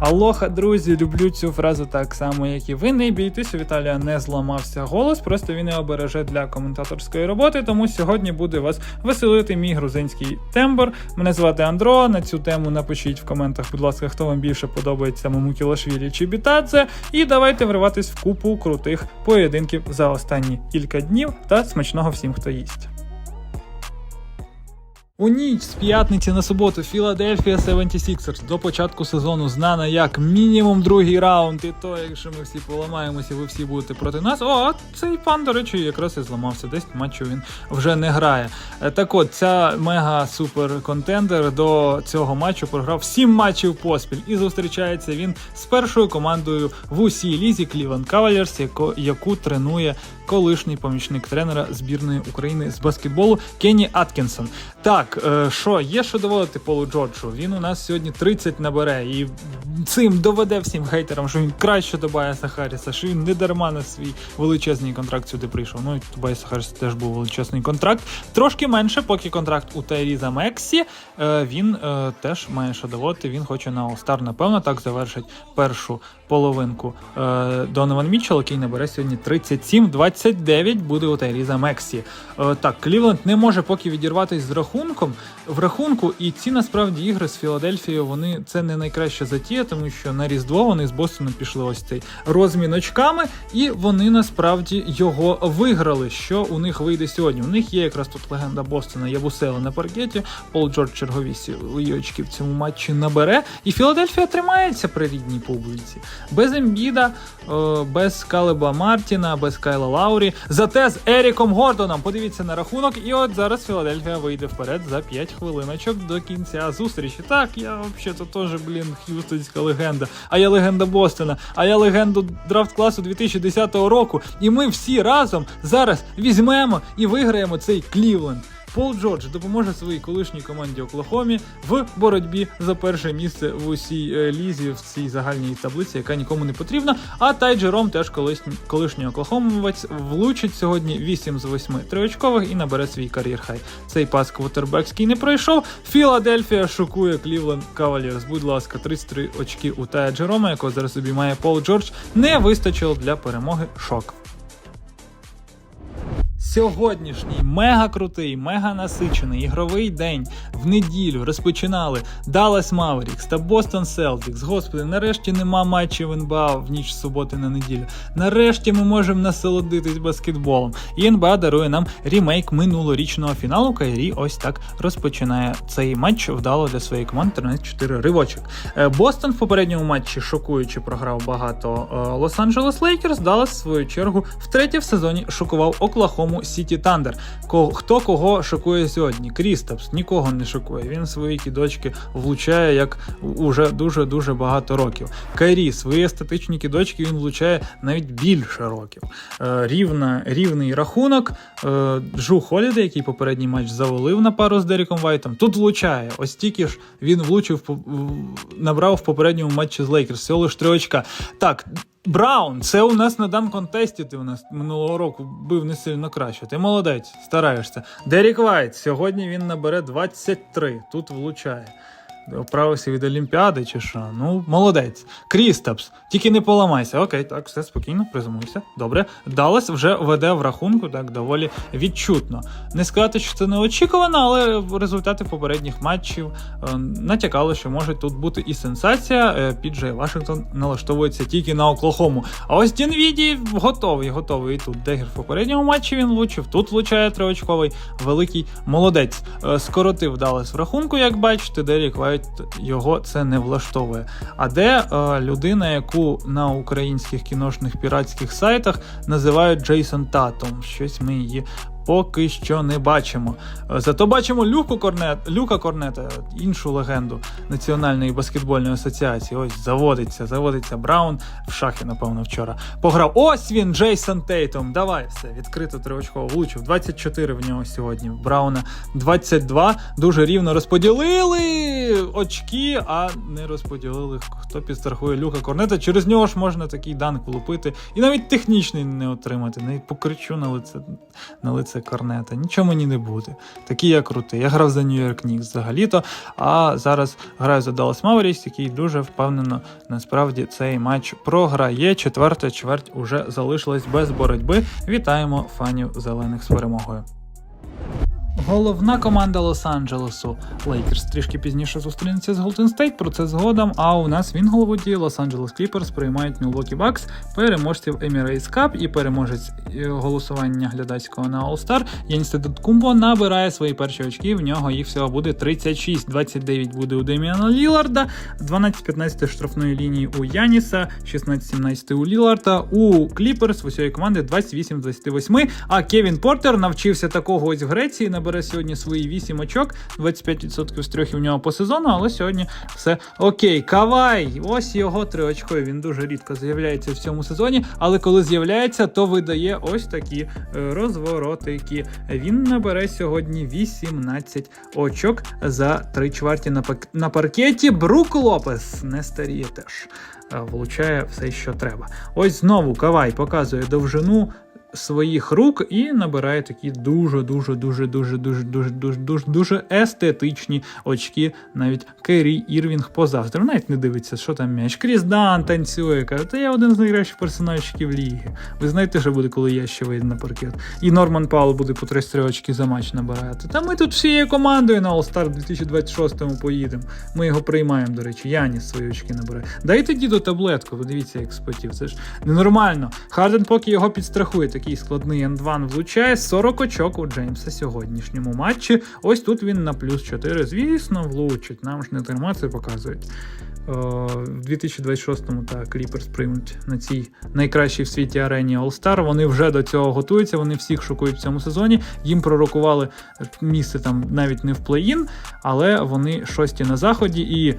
Алоха, друзі, люблю цю фразу так само, як і ви. Не бійтесь, Віталія не зламався голос, просто він його береже для коментаторської роботи. Тому сьогодні буде вас веселити мій грузинський тембр. Мене звати Андро. На цю тему напишіть в коментах, будь ласка, хто вам більше подобається Мамукі Лашвілі чи Бітадзе. І давайте вриватись в купу крутих поєдинків за останні кілька днів та смачного всім, хто їсть. У ніч з п'ятниці на суботу Філадельфія 76ers до початку сезону знана як мінімум другий раунд. І то, якщо ми всі поламаємося, ви всі будете проти нас. О, цей пан, до речі, якраз і зламався. Десь матчу він вже не грає. Е, Так от, ця мега супер контендер до цього матчу програв 7 матчів поспіль. І зустрічається він з першою командою в усій лізі Cleveland Cavaliers, яко- яку тренує колишній помічник тренера збірної України з баскетболу Кенні Аткінсон. Так, е, що є що доводити Полу Джорджу? Він у нас сьогодні 30 набере і цим доведе всім хейтерам, що він краще до Байаса Харріса, що він не дарма на свій величезний контракт сюди прийшов. Ну і у Байаса Харріса теж був величезний контракт. Трошки менше, поки контракт у Тайріза Мексі. Е, він е, теж має що доводити. Він хоче на All-Star, напевно, так завершить першу половинку. Е, Донован Мітчелл, який набере сьогодні 37-29, буде у Тайріза Мексі. Так, Клівленд не може поки відірватися з рахунком в рахунку, і ці насправді ігри з Філадельфією вони це не найкраща затія, тому що на Різдво вони з Бостоном пішли ось цей розмін очками, і вони насправді його виграли. Що у них вийде сьогодні? У них є якраз тут легенда Бостона Ябусела на паркеті. Пол Джордж чергові свої очки в цьому матчі набере. І Філадельфія тримається при рідній публіці. Без Ембіда, без Калеба Мартіна, без Кайла Лаурі. Зате з Еріком Гордоном. Подивіться на рахунок. І от зараз Філадельфія вийде вперед за 5 хвилиночок до кінця зустрічі. Так, я взагалі-то теж, блін, х'юстонська легенда. А я легенда Бостона, а я легенду драфт класу 2010 року. І ми всі разом зараз візьмемо і виграємо цей Клівленд. Пол Джордж допоможе своїй колишній команді Оклахомі в боротьбі за перше місце в усій е, лізі в цій загальній таблиці, яка нікому не потрібна. А Тай Джером, теж колишній, колишній оклахомовець, влучить сьогодні 8 з 8 триочкових і набере свій кар'єр хай. Цей пас квотербекський не пройшов. Філадельфія шокує Клівленд Кавалірс. Будь ласка, 33 очки у Тая Джерома, якого зараз обіймає Пол Джордж, не вистачило для перемоги. Шок. Сьогоднішній мега крутий, мега насичений ігровий день в неділю розпочинали Dallas Mavericks та Boston Celtics. Господи, нарешті нема матчів НБА в ніч суботи на неділю. Нарешті ми можемо насолодитись баскетболом. І НБА дарує нам рімейк минулорічного фіналу. Кайрі ось так розпочинає цей матч вдало для своєї команди 13-4 ривочок. Е, Бостон в попередньому матчі шокуючи програв багато е, Лос-Анджелес Лейкерс. Даллас, в свою чергу, втретє в сезоні шокував Оклахому Сіті Тандер. Хто кого шокує сьогодні? Крістапс нікого не шокує. Він свої кідочки влучає як уже дуже дуже багато років. Кайрі свої естетичні кідочки він влучає навіть більше років. Е, рівна, рівний рахунок. Е, Джу Холіде, який попередній матч завалив на пару з Деріком Вайтом, тут влучає. Ось тільки ж він влучив набрав в попередньому матчі з Лейкерс. Всього лиш три очка. Так. Браун, це у нас на дан контесті. Ти у нас минулого року бив не сильно краще. Ти молодець, стараєшся. Дерік Вайт. Сьогодні він набере 23. Тут влучає. Оправився від Олімпіади чи що? Ну, молодець. Крістапс, тільки не поламайся. Окей, так, все спокійно, призумуйся. Добре. Далlas вже веде в рахунку, так доволі відчутно. Не сказати, що це неочікувано, але результати попередніх матчів е, натякали, що може тут бути і сенсація. Е, Піджей Вашингтон налаштовується тільки на Оклахому. А ось Дінвіді готовий, готовий. І тут Дегер в попередньому матчі він влучив. Тут влучає триочковий великий молодець. Е, Скоротив Далlas в рахунку, як бачите, Дерік Вайт його це не влаштовує. А де е, людина, яку на українських кіношних піратських сайтах називають Джейсон Татом? Щось ми її. Поки що не бачимо. Е, Зато бачимо Люку Корнет, Люка Корнета, іншу легенду Національної баскетбольної асоціації. Ось заводиться, заводиться Браун в шахи, напевно, вчора. Пограв. Ось він, Джейсон Тейтом. Давай все, відкрито триочково влучив. 24 в нього сьогодні. Брауна 22. Дуже рівно розподілили. Очки, а не розподілили, хто підстрахує Люка Корнета. Через нього ж можна такий данк влупити. І навіть технічний не отримати. Не покричу на лице, на лице Корнета. Нічого мені не буде. Такий я крутий. Я грав за Нью-Йорк Нікс взагалі-то, а зараз граю за Dallas Mavericks, який дуже впевнено насправді цей матч програє. Четверта чверть уже залишилась без боротьби. Вітаємо фанів зелених з перемогою. Головна команда Лос-Анджелесу Лейкерс трішки пізніше зустрінеться з Голден Стейт, про це згодом. А у нас в Інглвуді Лос-Анджелес Кліперс приймають Мілвокі Бакс, переможців Emirates Cup і переможець е, голосування глядацького на All-Star Яніс Кумбо набирає свої перші очки. В нього їх всього буде 36, 29 буде у Деміана Ліларда, 12-15 штрафної лінії у Яніса, 16-17 у Ліларда, у Кліперс усієї команди 28-28. А Кевін Портер навчився такого ось в Греції. Набере сьогодні свої 8 очок, 25% з трьох в нього по сезону, але сьогодні все окей. Кавай! Ось його три очко. Він дуже рідко з'являється в цьому сезоні, але коли з'являється, то видає ось такі е, розворотики. Він набере сьогодні 18 очок за три чверті на, пак- на паркеті. Брук Лопес не старіє теж. Е, Влучає все, що треба. Ось знову Кавай показує довжину своїх рук і набирає такі дуже, дуже, дуже, дуже, дуже, дуже, дуже, дуже, дуже естетичні очки. Навіть Керрі Ірвінг позавтра. Навіть не дивиться, що там м'яч. Кріс Дан танцює. Каже, та я один з найкращих персонажів ліги. Ви знаєте, що буде, коли я ще вийду на паркет. І Норман Паул буде по 3 очки за матч набирати. Та ми тут всією командою на All-Star 2026 поїдемо. Ми його приймаємо, до речі. Яніс свої очки набирає. Дайте діду таблетку, подивіться, як спотів. Це ж ненормально. Харден поки його підстрахує, такий складний N2 влучає 40 очок у Джеймса сьогоднішньому матчі. Ось тут він на плюс 4. Звісно, влучить. Нам ж не терма це показують. Е, В 2026-му та Кліперс приймуть на цій найкращій в світі арені All-Star. Вони вже до цього готуються, вони всіх шокують в цьому сезоні. Їм пророкували місце там навіть не в плей-ін, але вони шості на заході. І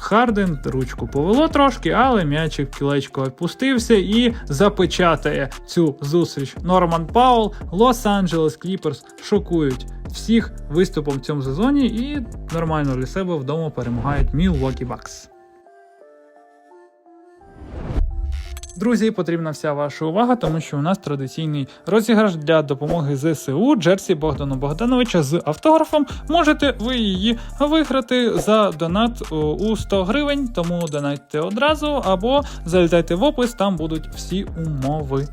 Харден ручку повело трошки, але м'ячик кілечко відпустився і запечатає цю зустріч. Норман Паул, Лос-Анджелес Кліперс шокують всіх виступом в цьому сезоні і нормально для себе вдома перемагають Milwaukee Bucks. Друзі, потрібна вся ваша увага, тому що у нас традиційний розіграш для допомоги ЗСУ Джерсі Богдану Богдановича з автографом. Можете ви її виграти за донат у 100 гривень, тому донатьте одразу або залітайте в опис, там будуть всі умови.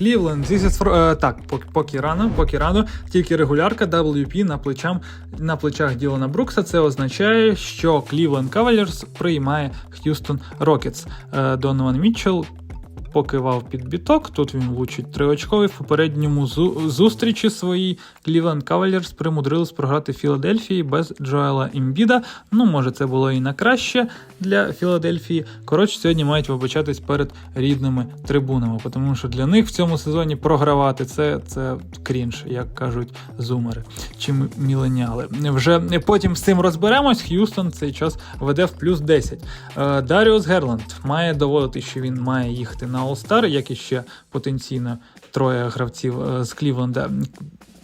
Клівленд, for, е, так, поки, рано, поки рано, тільки регулярка WP на плечам на плечах Ділана Брукса. Це означає, що Клівленд Кавалерс приймає Х'юстон Рокетс. Донован Мітчелл покивав під біток. Тут він влучить триочковий. В попередньому зу- зустрічі своїй Cleveland Cavaliers примудрились програти Філадельфії без Джоела Імбіда. Ну, може, це було і на краще для Філадельфії. Коротше, сьогодні мають вибачатись перед рідними трибунами, тому що для них в цьому сезоні програвати це, це крінж, як кажуть зумери чи міленіали. Вже потім з цим розберемось. Х'юстон цей час веде в плюс 10. Е, Даріус Герланд має доводити, що він має їхати на All-Star, як і ще потенційно троє гравців е, з Клівленда.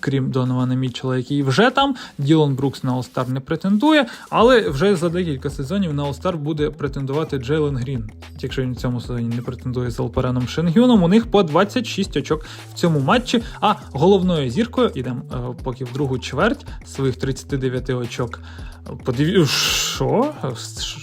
Крім Донована Мітчелла, який вже там, Ділон Брукс на All-Star не претендує, але вже за декілька сезонів на All-Star буде претендувати Джейлен Грін. Якщо він в цьому сезоні не претендує з Алпереном Шенгюном, у них по 26 очок в цьому матчі. А головною зіркою ідемо е, поки в другу чверть своїх 39 очок. Подиві... Що?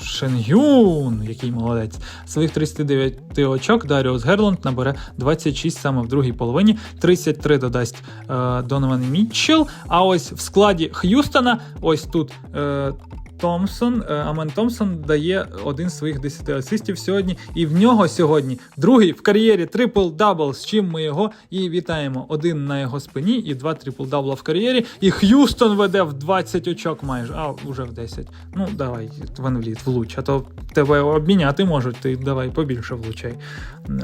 Шенгюн, який молодець. Своїх 39 очок Даріус Герланд набере 26 саме в другій половині. 33 додасть е, Донован Мітчелл. А ось в складі Х'юстона, ось тут. Е, Томпсон, е, Амен Томпсон дає один з своїх 10 асистів сьогодні, і в нього сьогодні другий в кар'єрі трипл-дабл, з чим ми його і вітаємо. Один на його спині і два трипл-дабла в кар'єрі. І Х'юстон веде в 20 очок майже, а вже в 10. Ну, давай, Ван Вліт, влуч, а то тебе обміняти можуть, ти давай побільше влучай,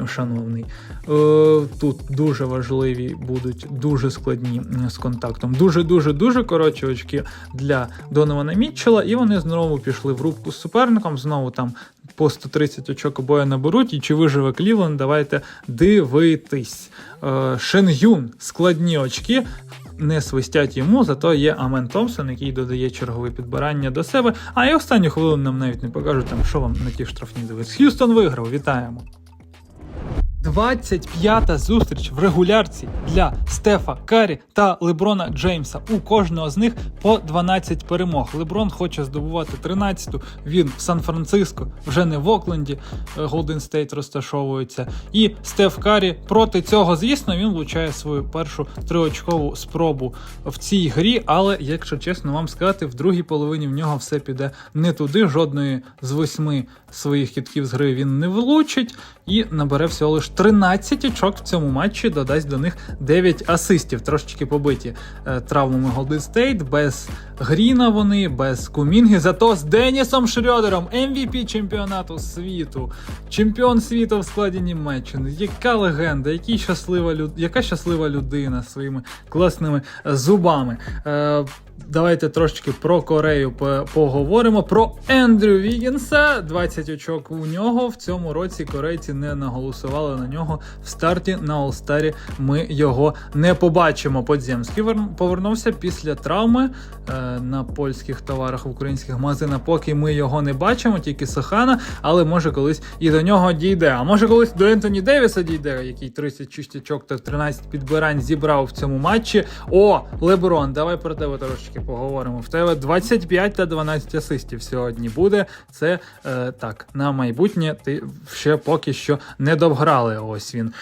шановний. Е, тут дуже важливі будуть дуже складні з контактом. Дуже-дуже дуже короткі очки для Донована Мітчелла, і вони знову пішли в рубку з суперником. Знову там по 130 очок обоє наберуть. І чи виживе Клівленд, давайте дивитись. Е, Шенгюн, складні очки. не свистять йому, зато є Амен Томпсон, який додає чергове підбирання до себе. А і останню хвилину нам навіть не покажуть, там, що вам на ті штрафні дивитися. Х'юстон виграв, вітаємо. 25-та зустріч в регулярці для Стефа Карі та Леброна Джеймса. У кожного з них по 12 перемог. Леброн хоче здобувати 13-ту. Він в Сан-Франциско, вже не в Окленді. Голден Стейт розташовується. І Стеф Карі проти цього, звісно, він влучає свою першу триочкову спробу в цій грі. Але, якщо чесно вам сказати, в другій половині в нього все піде не туди. Жодної з восьми своїх кітків з гри він не влучить і набере всього лиш 13 очок в цьому матчі. Додасть до них 9 асистів, трошечки побиті е, травмами Golden State, без Гріна вони, без Кумінги. Зато з Денісом Шрьодером, MVP чемпіонату світу, чемпіон світу в складі Німеччини. Яка легенда, який щаслива люд... яка щаслива людина своїми класними е, зубами. Давайте трошечки про Корею поговоримо. Про Ендрю Вігінса. 20 очок у нього. В цьому році корейці не наголосували на нього в старті на Олстарі. Ми його не побачимо. Подземський вер- повернувся після травми е, на польських товарах в українських магазинах. Поки ми його не бачимо, тільки Сохана, але може колись і до нього дійде. А може колись до Ентоні Девіса дійде, який 36 очок та 13 підбирань зібрав в цьому матчі. О, Леброн, давай про тебе трошечки поговоримо. В тебе 25 та 12 асистів сьогодні буде. Це е, так, на майбутнє ти ще поки що не довграли. Ось він.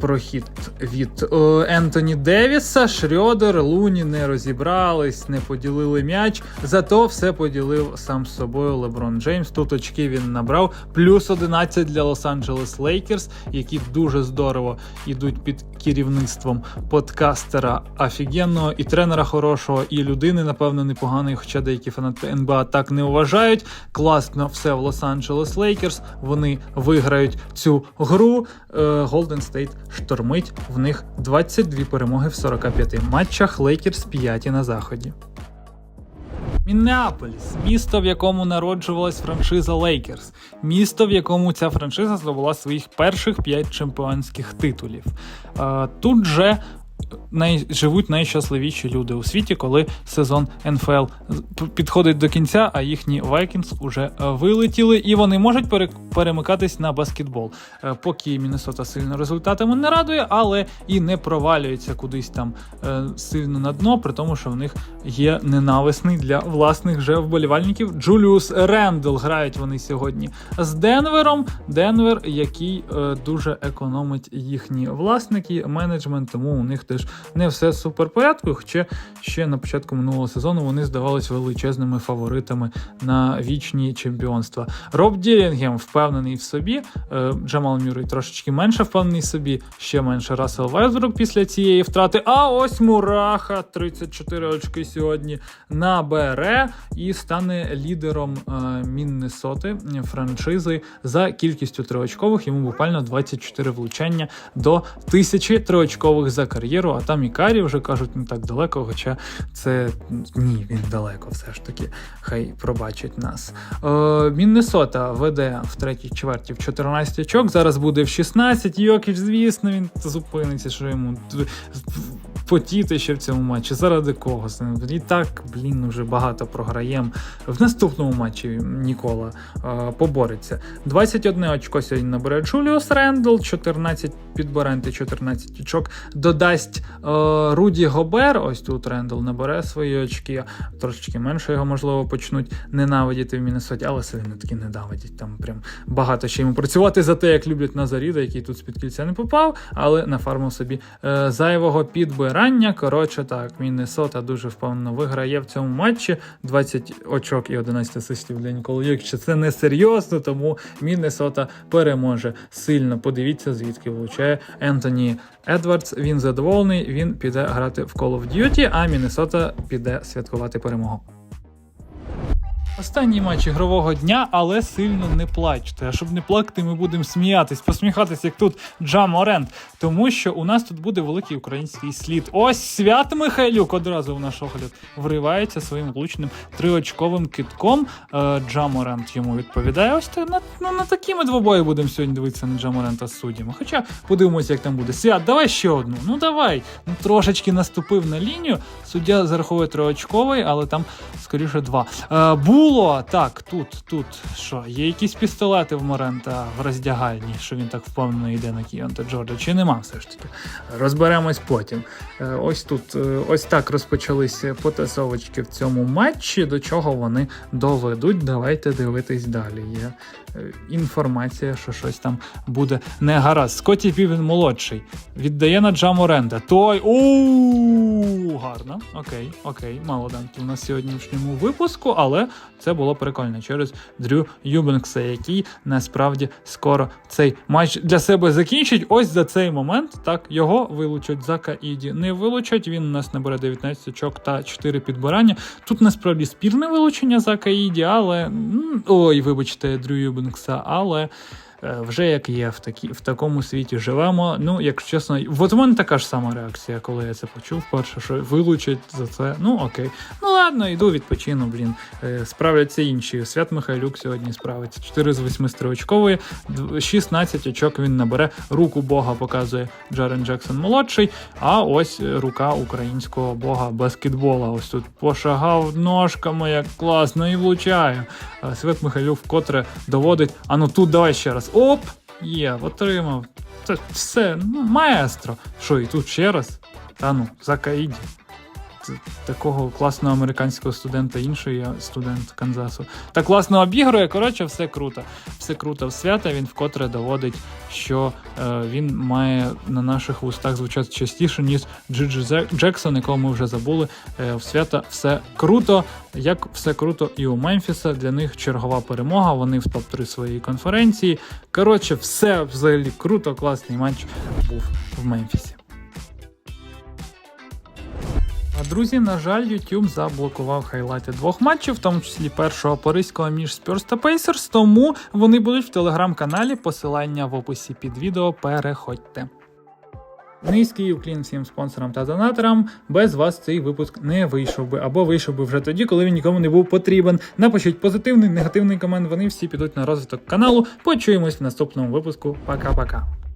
Прохід від е, Ентоні Девіса, Шрьодер, Луні не розібрались, не поділили м'яч. Зато все поділив сам з собою Леброн Джеймс. Тут очки він набрав. Плюс 11 для Лос-Анджелес Лейкерс, які дуже здорово йдуть під керівництвом подкастера офігенного і тренера хорошого, і людини, напевно, непоганої, хоча деякі фанати НБА так не вважають. Класно все в Лос-Анджелес Лейкерс. Вони виграють цю гру. Голден Стейт штормить в них 22 перемоги в 45 матчах. Лейкерс 5 на заході. Міннеаполіс місто, в якому народжувалась франшиза Лейкерс, місто, в якому ця франшиза здобула своїх перших п'ять чемпіонських титулів. Е, Тут же най... живуть найщасливіші люди у світі, коли сезон НФЛ підходить до кінця, а їхні Vikings уже е, вилетіли, і вони можуть пере... перемикатись на баскетбол. Е, Поки Міннесота сильно результатами не радує, але і не провалюється кудись там е, сильно на дно, при тому, що в них є ненависний для власних же вболівальників Джуліус Рендл. Грають вони сьогодні з Денвером. Денвер, який дуже економить їхні власники, менеджмент, тому у них теж не все супер порядку. Хоча ще на початку минулого сезону вони здавались величезними фаворитами на вічні чемпіонства. Роб Ділінгем впевнений в собі. е, Джамал Мюррей трошечки менше впевнений в собі, ще менше Рассел Весбрук після цієї втрати. А ось Мураха 34 очки сьогодні набере і стане лідером е, Міннесоти франшизи за кількістю триочкових. Йому буквально 24 влучання до тисячі триочкових за кар'єру. А там і Карі вже кажуть не так далеко. Хоча це ні, він далеко, все ж таки. Хай пробачить нас. Е, Міннесота веде в третій чверті в 14 очок. Зараз буде в 16. Йокіч, звісно, він зупиниться, що йому потіти ще в цьому матчі. Заради кого? І так, блін, вже багато програєм. В наступному матчі Нікола е, побореться. 21 очко сьогодні набере Джуліус Рендл, 14 підбирань та 14 очок. Додасть е, Руді Гобер. Ось тут Рендл набере свої очки. Трошечки менше його, можливо, почнуть ненавидіти в Міннесоті, але сильно таки ненавидять. Там прям багато ще йому працювати за те, як люблять Назаріда, який тут з-під кільця не попав, але нафармив собі е, зайвого підбирання. Коротше, так, Міннесота дуже впевнено виграє в цьому матчі. 20 очок і 11 асистів для Ніколи Йокіча. Це не серйозно, тому Міннесота переможе сильно. Подивіться, звідки влучає Ентоні Едвардс. Він задоволений, він піде грати в Call of Duty, а Міннесота піде святкувати перемогу. Останній матч ігрового дня, але сильно не плачте. А щоб не плакати, ми будемо сміятись, посміхатись, як тут Джа Морент. Тому що у нас тут буде великий український слід. Ось свят Михайлюк одразу в наш огляд вривається своїм влучним триочковим китком. Е, Джа йому відповідає. Ось та, на, ну, на такі ми двобої будемо сьогодні дивитися на Джа Морента з суддями. Хоча подивимося, як там буде. Свят, давай ще одну. Ну давай. Ну трошечки наступив на лінію. Суддя зараховує триочковий, але там скоріше два. Е, було так, тут, тут що, є якісь пістолети в Морента в роздягальні, що він так впевнено йде на Кіонта Джорджа, чи нема все ж таки. Розберемось потім. Е, ось тут, е, ось так розпочалися потасовочки в цьому матчі. До чого вони доведуть. Давайте дивитись далі. Є е, інформація, що щось там буде не гаразд. Скотті Півен молодший віддає на Джа Моренда. Той у гарно. Окей, окей, мало данки у нас сьогоднішньому випуску, але це було прикольно через Дрю Юбенкса, який насправді скоро цей матч для себе закінчить. Ось за цей момент так його вилучать за Каїді. Не вилучать. Він у нас набере 19 очок та 4 підбирання. Тут насправді спірне вилучення за Каїді, але ой, вибачте, Дрю Юбенкса, але. Е, Вже як є, в, такі, в такому світі живемо. Ну, якщо чесно, от у мене така ж сама реакція, коли я це почув. Перше, що вилучать за це. Ну окей. Ну ладно, йду відпочину, блін. Е, Справляться інші. Свят Михайлюк сьогодні справиться. 4 з 8 стрілочкової, 16 очок він набере. Руку Бога показує Джарен Джексон молодший. А ось рука українського бога баскетбола. Ось тут пошагав ножками, як класно і влучає. Е, Свят Михайлюк вкотре доводить. А ну тут давай ще раз. Оп! Є, отримав. Це все, ну, маестро. Що, і тут ще раз? Та ну, за Каїді. Це Такого класного американського студента, інший я студент Канзасу. Так класно обігрує. Коротше, все круто. Все круто в свята. Він вкотре доводить, що е, він має на наших вустах звучати частіше, ніж Джиджи Джексон, якого ми вже забули. Е, в свята все круто. Як все круто і у Мемфіса. Для них чергова перемога. Вони в топ-3 своєї конференції. Коротше, все взагалі круто, класний матч був в Мемфісі. Друзі, на жаль, YouTube заблокував хайлайти двох матчів, в тому числі першого паризького між Spurs та Pacers, тому вони будуть в телеграм-каналі. Посилання в описі під відео. Переходьте. Низький уклін всім спонсорам та донаторам. Без вас цей випуск не вийшов би, або вийшов би вже тоді, коли він нікому не був потрібен. Напишіть позитивний, негативний комент. Вони всі підуть на розвиток каналу. Почуємось в наступному випуску. Пока-пока.